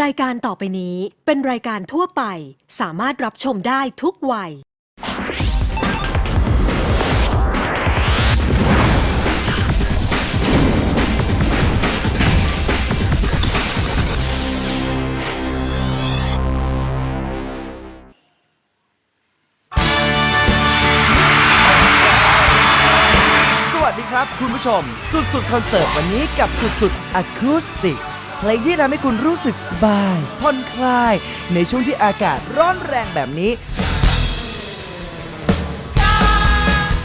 รายการต่อไปนี้เป็นรายการทั่วไป สามารถรับชมได้ทุกวัย สวัสดีครับคุณผู้ชม สุดสุดๆคอนเสิร์ตวันนี้กับสุดสุดอะคูสติก เพลงที่ทำให้คุณรู้สึกสบายผ่อนคลาย ในช่วงที่อากาศร้อนแรงแบบนี้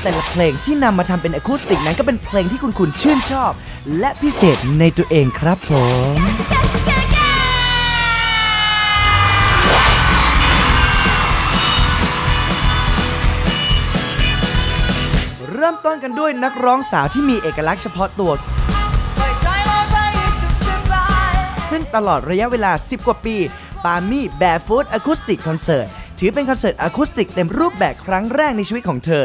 แต่ละเพลงที่นำมาทำเป็นอะคูสติกนั้นก็เป็นเพลงที่คุณคุณชื่นชอบ และพิเศษในตัวเองครับผม เริ่มต้นกันด้วยนักร้องสาวที่มีเอกลักษณ์เฉพาะตัว ตลอดระยะเวลา 10 กว่าปี ปามี่แบร์ฟู t อะคูสติกคอนเสิร์ตถือเป็นคอนเสิร์ตอะคูสติกเต็มรูปแบบครั้งแรกในชีวิตของเธอ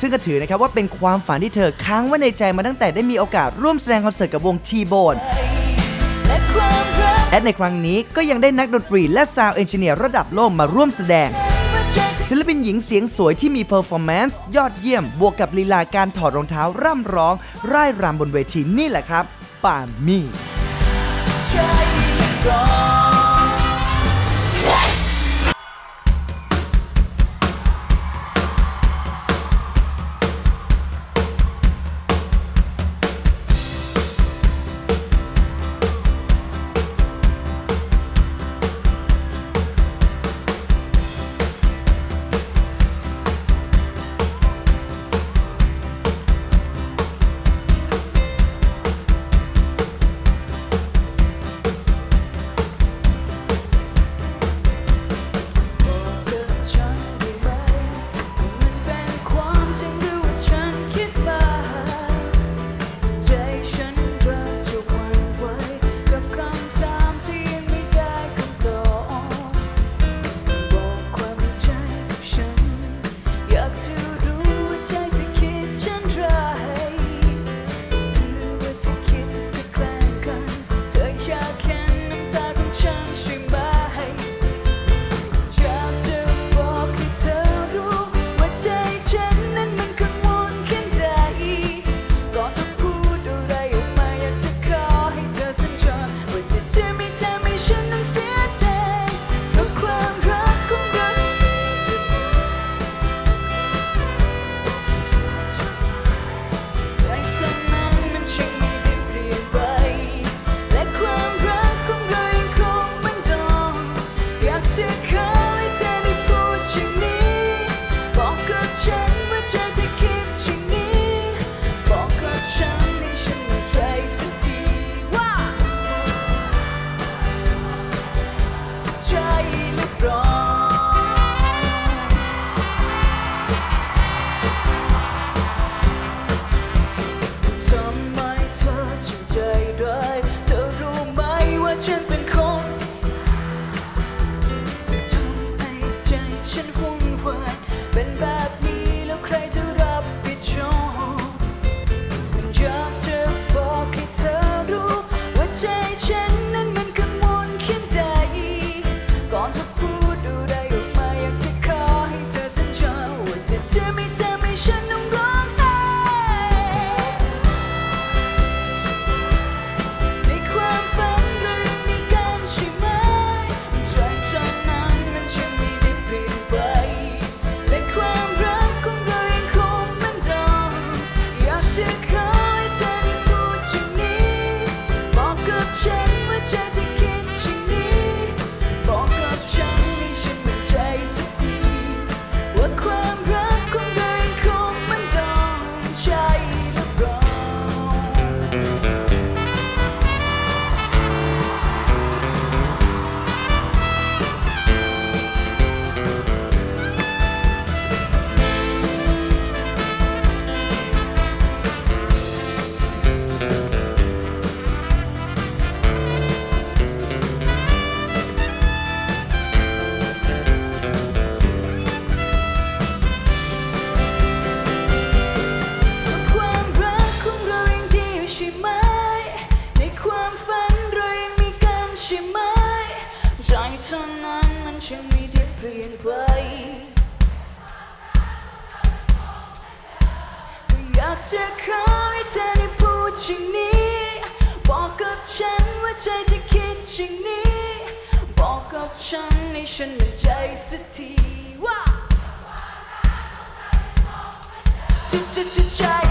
ซึ่งก็ถือนะครับว่าเป็นความฝันที่เธอค้างไว้ในใจมาตั้งแต่ได้มีโอกาสร่วมแสดงคอนเสิร์ตกับวงทีโบนและในครั้งนี้ก็ยังได้นักดนตรีและซาวด์เอนจิเนียร์ระดับโลกมาร่วมแสดง ศิลปินหญิงเสียงสวยที่มีเพอร์ฟอร์แมนซ์ยอดเยี่ยม บวกกับลีลาการถอดรองเท้าร่ำร้อง ร่ายรำบนเวทีนี่แหละครับ ปามี่ เท่านั้นมันช่างไม่ได้เปลี่ยนไปก็อยากจะขอให้เธอได้พูดสิ่งนี้ บอกกับฉันว่าใจที่คิดสิ่งนี้ บอกกับฉันให้ฉันมั่นใจสักทีว่าจะจะจะใจ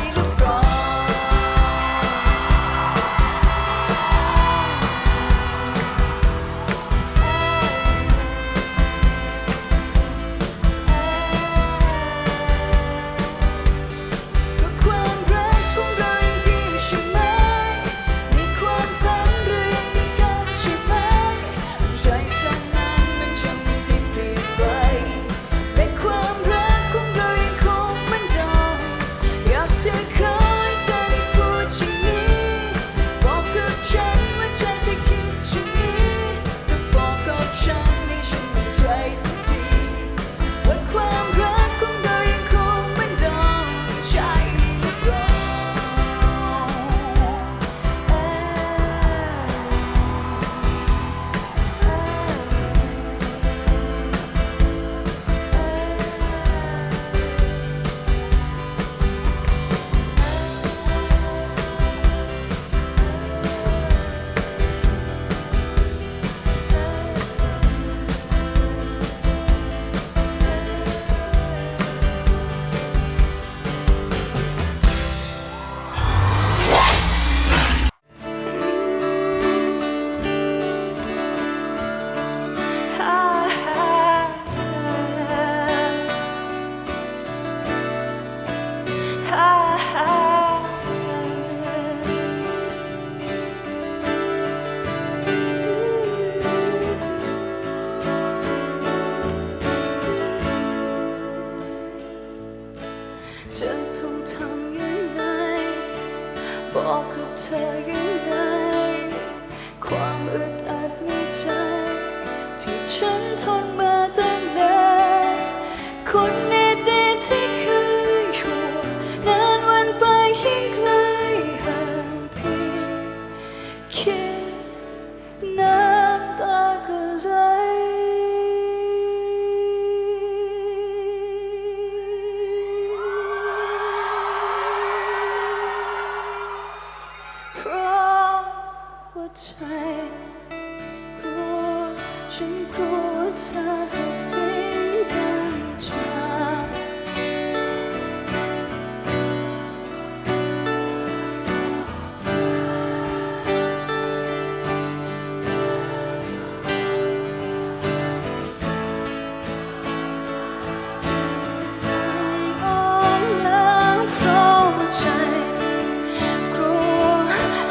ที่ฉันทนมาตั้งนานคน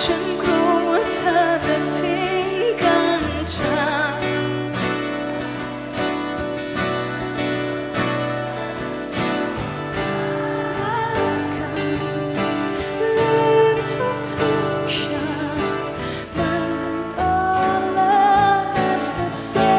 ฉันกลัวว่าเธอจะทิ้งกันจากกันลืมทุกทุกๆอย่างมันอ่อนล้าสับสน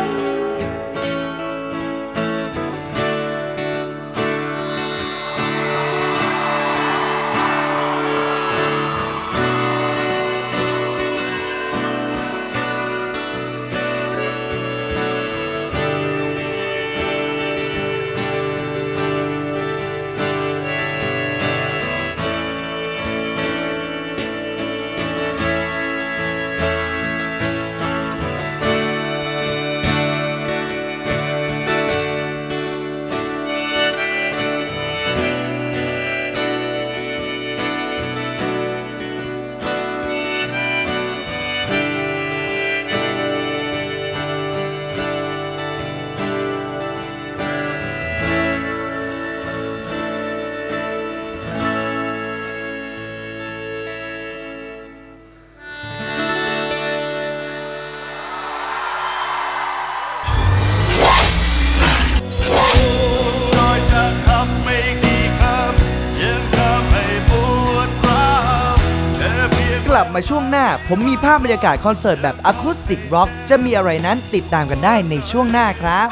มาช่วงหน้า ผมมีภาพบรรยากาศคอนเสิร์ตแบบอะคูสติกร็อกจะมีอะไรนั้นติดตามกันได้ในช่วงหน้าครับ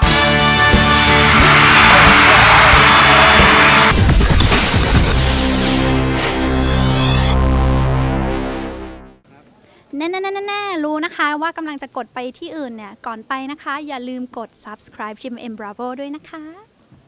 เแน่ๆๆๆรู้นะคะว่ากำลังจะกดไปที่อื่นเนี่ย ก่อนไปนะคะ อย่าลืมกด subscribe GMM Bravo ด้วยนะคะ